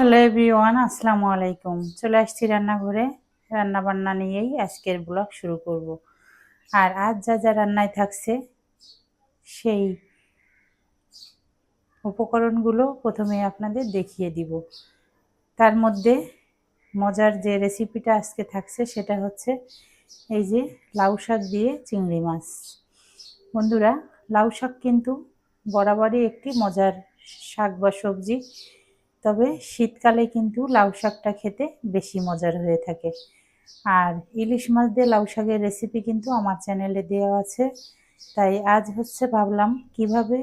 Hello everyone, আসসালামু আলাইকুম। চলে আসছি রান্নাঘরে। রান্না বান্না নিয়েই আজকের ব্লগ শুরু করব। আর আজ যা যা রান্নায় থাকছে, সেই উপকরণগুলো প্রথমে আপনাদের দেখিয়ে দিব। তার মধ্যে মজার যে রেসিপিটা আজকে থাকছে, সেটা হচ্ছে এই যে লাউ শাক দিয়ে চিংড়ি মাছ। বন্ধুরা, লাউ শাক কিন্তু বরাবরই একটি মজার শাক বা সবজি। তবে শীতকালে কিন্তু লাউ শাকটা খেতে বেশি মজার হয়ে থাকে। আর ইলিশ মাছ দিয়ে লাউ শাকের রেসিপি কিন্তু আমার চ্যানেলে দেওয়া আছে। তাই আজ হচ্ছে ভাবলাম কীভাবে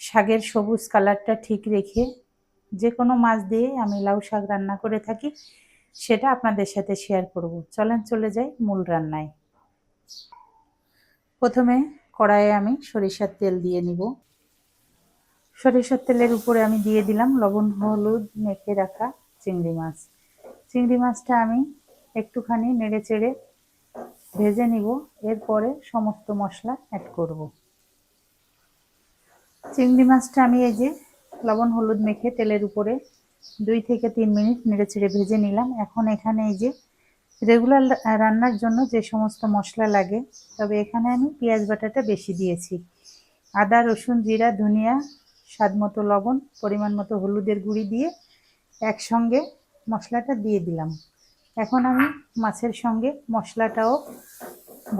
শাকের সবুজ কালারটা ঠিক রেখে যে কোনো মাছ দিয়ে আমি লাউ শাক রান্না করে থাকি, সেটা আপনাদের সাথে শেয়ার করব। চলেন, চলে যাই মূল রান্নায়। প্রথমে কড়াইয়ে আমি সরিষার তেল দিয়ে নিব। সরিষার তেলের উপরে আমি দিয়ে দিলাম লবণ, হলুদ, মেখে রাখা চিংড়ি মাছ। চিংড়ি মাছটা আমি একটুখানি নেড়ে চেড়ে ভেজে নিব, এরপরে সমস্ত মশলা অ্যাড করব। চিংড়ি মাছটা আমি এই যে লবণ, হলুদ, মেখে তেলের উপরে দুই থেকে তিন মিনিট নেড়ে চেড়ে ভেজে নিলাম। এখন এখানে এই যে রেগুলার রান্নার জন্য যে সমস্ত মশলা লাগে, তবে এখানে আমি পেঁয়াজ বাটাটা বেশি দিয়েছি। আদা, রসুন, জিরা, ধনিয়া স্বাদ মতো লবণ, পরিমাণ মতো হলুদের গুঁড়ি দিয়ে একসঙ্গে মশলাটা দিয়ে দিলাম। এখন আমি মাছের সঙ্গে মশলাটাও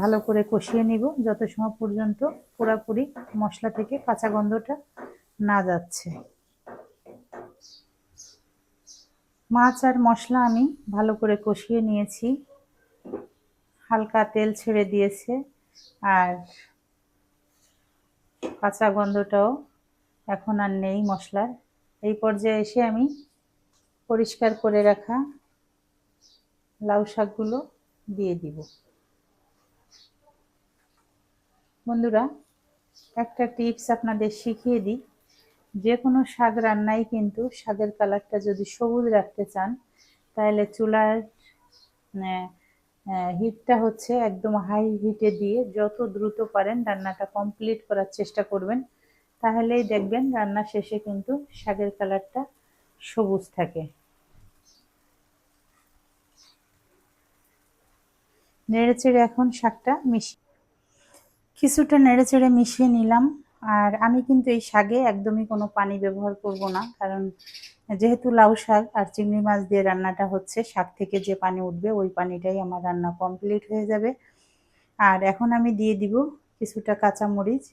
ভালো করে কষিয়ে নিব, যত সময় পর্যন্ত পুরাপুরি মশলা থেকে কাঁচা গন্ধটা না যাচ্ছে। মাছ আর মশলা আমি ভালো করে কষিয়ে নিয়েছি। হালকা তেল ছেড়ে দিয়েছে, আর কাঁচা গন্ধটাও এখন আর নেই মশলার। এই পর্যায়ে এসে আমি পরিষ্কার করে রাখা লাউ শাকগুলো দিয়ে দিব। বন্ধুরা, একটা টিপস আপনাদের শিখিয়ে দিই। যে কোনো শাক রান্নায় কিন্তু শাকের কালারটা যদি সবুজ রাখতে চান, তাহলে চুলার হিটটা হচ্ছে একদম হাই হিটে দিয়ে যত দ্রুত পারেন রান্নাটা কমপ্লিট করার চেষ্টা করবেন। তাহলেই দেখবেন রান্না শেষে কিন্তু শাকের কালারটা সবুজ থাকে। নেড়েচেড়ে এখন শাকটা মিশিয়ে কিছুটা নেড়েচেড়ে মিশিয়ে নিলাম। আর আমি কিন্তু এই শাকে একদমই কোনো পানি ব্যবহার করব না, কারণ যেহেতু লাউ শাক আর চিংড়ি মাছ দিয়ে রান্নাটা হচ্ছে, শাক থেকে যে পানি উঠবে ওই পানিটাই আমার রান্না কমপ্লিট হয়ে যাবে। আর এখন আমি দিয়ে দিব কিছুটা কাঁচা মরিচ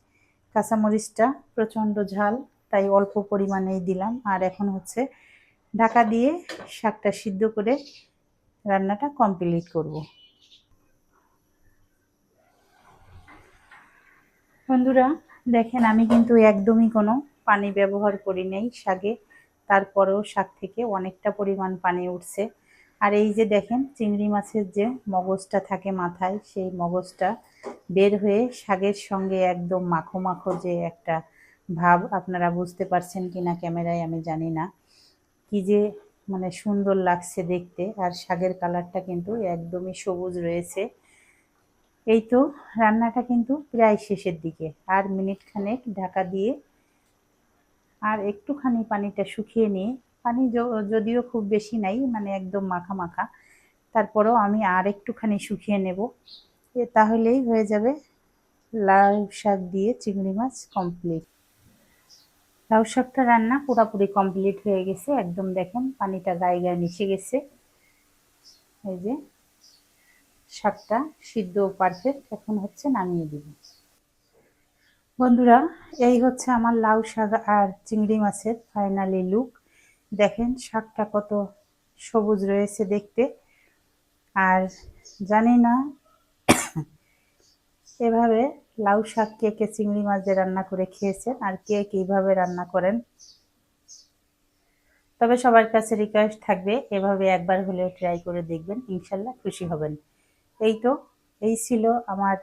কাঁচামরিচটা প্রচণ্ড ঝাল, তাই অল্প পরিমাণেই দিলাম। আর এখন হচ্ছে ঢাকা দিয়ে শাকটা সিদ্ধ করে রান্নাটা কমপ্লিট করব। বন্ধুরা, দেখেন আমি কিন্তু একদমই কোনো পানি ব্যবহার করি নেই শাকে। তারপরেও শাক থেকে অনেকটা পরিমাণ পানি উঠছে। আর এই যে দেখেন, চিংড়ি মাছের যে মগজটা থাকে মাথায়, সেই মগজটা বের হয়ে শাকের সঙ্গে একদম মাখো মাখো যে একটা ভাব আপনারা বুঝতে পারছেন কি না ক্যামেরায় আমি জানি না। কি যে মানে সুন্দর লাগছে দেখতে আর শাকের কালারটা কিন্তু একদমই সবুজ রয়েছে। এই তো রান্নাটা কিন্তু প্রায় শেষের দিকে আর মিনিট খানেক ঢাকা দিয়ে আর একটুখানি পানিটা শুকিয়ে নিয়ে, পানি যদিও খুব বেশি নাই মানে একদম মাখা মাখা, তারপরেও আমি আর একটুখানি শুকিয়ে নেব। তাহলেই হয়ে যাবে লাউ শাক দিয়ে চিংড়ি মাছ কমপ্লিট লাউ শাকটা রান্না পুরোপুরি কমপ্লিট হয়ে গেছে। একদম দেখেন পানিটা গায়ে গায়ে মিশে গেছে। এই যে শাকটা সিদ্ধ পারফেক্ট এখন হচ্ছে নামিয়ে দিব। বন্ধুরা, এই হচ্ছে আমার লাউ শাক আর চিংড়ি মাছের ফাইনালি লুক দেখেন শাকটা কত সবুজ রয়েছে দেখতে। আর জানি না এভাবে লাউ শাক কে কে চিংড়ি মাছ দিয়ে রান্না করে খেয়েছেন আর কে কীভাবে রান্না করেন। তবে সবার কাছে রিকোয়েস্ট থাকবে, এভাবে একবার হলেও ট্রাই করে দেখবেন, ইনশাল্লাহ খুশি হবেন। এই তো, এই ছিল আমার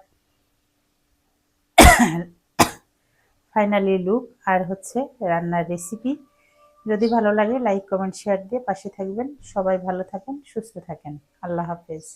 ফাইনালি লুক আর হচ্ছে রান্নার রেসিপি যদি ভালো লাগে লাইক কমেন্ট শেয়ার দিয়ে পাশে থাকবেন। সবাই ভালো থাকেন, সুস্থ থাকেন। আল্লাহ হাফেজ।